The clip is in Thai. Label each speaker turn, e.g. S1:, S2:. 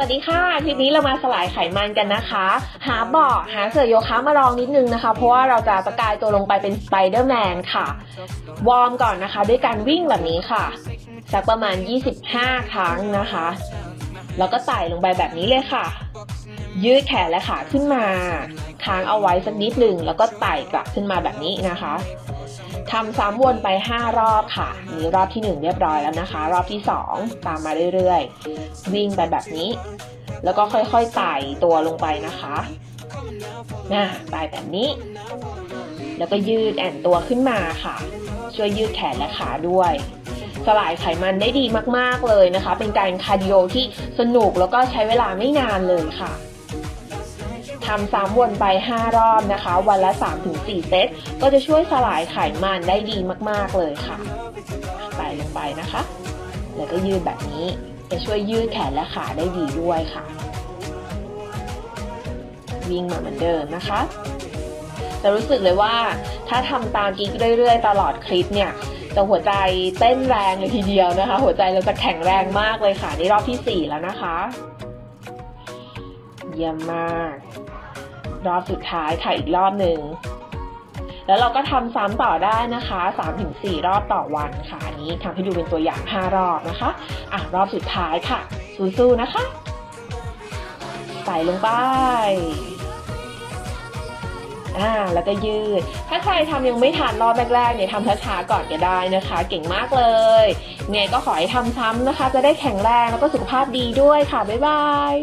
S1: วัสดีค่ะ คลิปนี้เรามาสลายไขมันกันนะคะ หาเบาะหาเสื่อโยคะมาลองนิดนึงนะคะ เพราะว่าเราจะประกายตัวลงไปเป็นสไปเดอร์แมนค่ะ วอร์มก่อนนะคะ ด้วยการวิ่งแบบนี้ค่ะ สักประมาณ 25 ครั้งนะคะ แล้วก็ไต่ลงไปแบบนี้เลยค่ะ ยืดแขนและขาขึ้นมา ค้างเอาไว้สักนิดหนึ่งแล้วก็ไต่กลับขึ้นมาแบบนี้นะคะทำซ้ำวนไป 5 รอบค่ะนี่รอบที่ 1 เรียบร้อยแล้วนะคะ รอบที่ 2 ตามมาเรื่อยๆ วิ่งไปแบบนี้ แล้วก็ค่อยๆไต่ตัวลงไปนะคะน่ะไต่แบบนี้ แล้วก็ยืดแอนตัวขึ้นมาค่ะ ช่วยยืดแขนและขาด้วยสลายไขมันได้ดีมาก ๆ เลยนะคะ เป็นการคาร์ดิโอที่สนุกแล้วก็ใช้เวลาไม่นานเลยค่ะ ทำซ้ำวนไป 5 รอบนะคะ วันละ 3-4 เซต ก็จะช่วยสลายไขมันได้ดีมากๆเลยค่ะใส่ลงไปนะคะ แล้วก็ยืดแบบนี้ จะช่วยยืดแขนและขาได้ดีด้วยค่ะ วิ่งมาเหมือนเดิมนะคะ จะรู้สึกเลยว่าถ้าทำตามกิ๊กเรื่อยๆ ตลอดคลิปเนี่ยจะหัวใจเต้นแรงเลยทีเดียวนะคะ หัวใจเราจะแข็งแรงมากเลยค่ะ ในรอบที่ 4 แล้วนะคะ เยี่ยมมาก รอบสุดท้ายค่ะอีกรอบหนึ่งแล้วเราก็ทำซ้ำต่อได้นะคะ3-4 รอบต่อวันค่ะอันนี้ทำให้ดูเป็นตัวอย่าง 5 รอบนะคะอะรอบสุดท้ายค่ะสู้ๆนะคะใส่ลงไปอ่าแล้วก็ยืด ถ้าใครทำยังไม่ทันรอบแรกๆเนี่ยทำช้าๆก่อนก็ได้นะคะ เก่งมากเลยไงก็ขอให้ทำซ้ำนะคะ จะได้แข็งแรงแล้วก็สุขภาพดีด้วยค่ะ บ๊ายบาย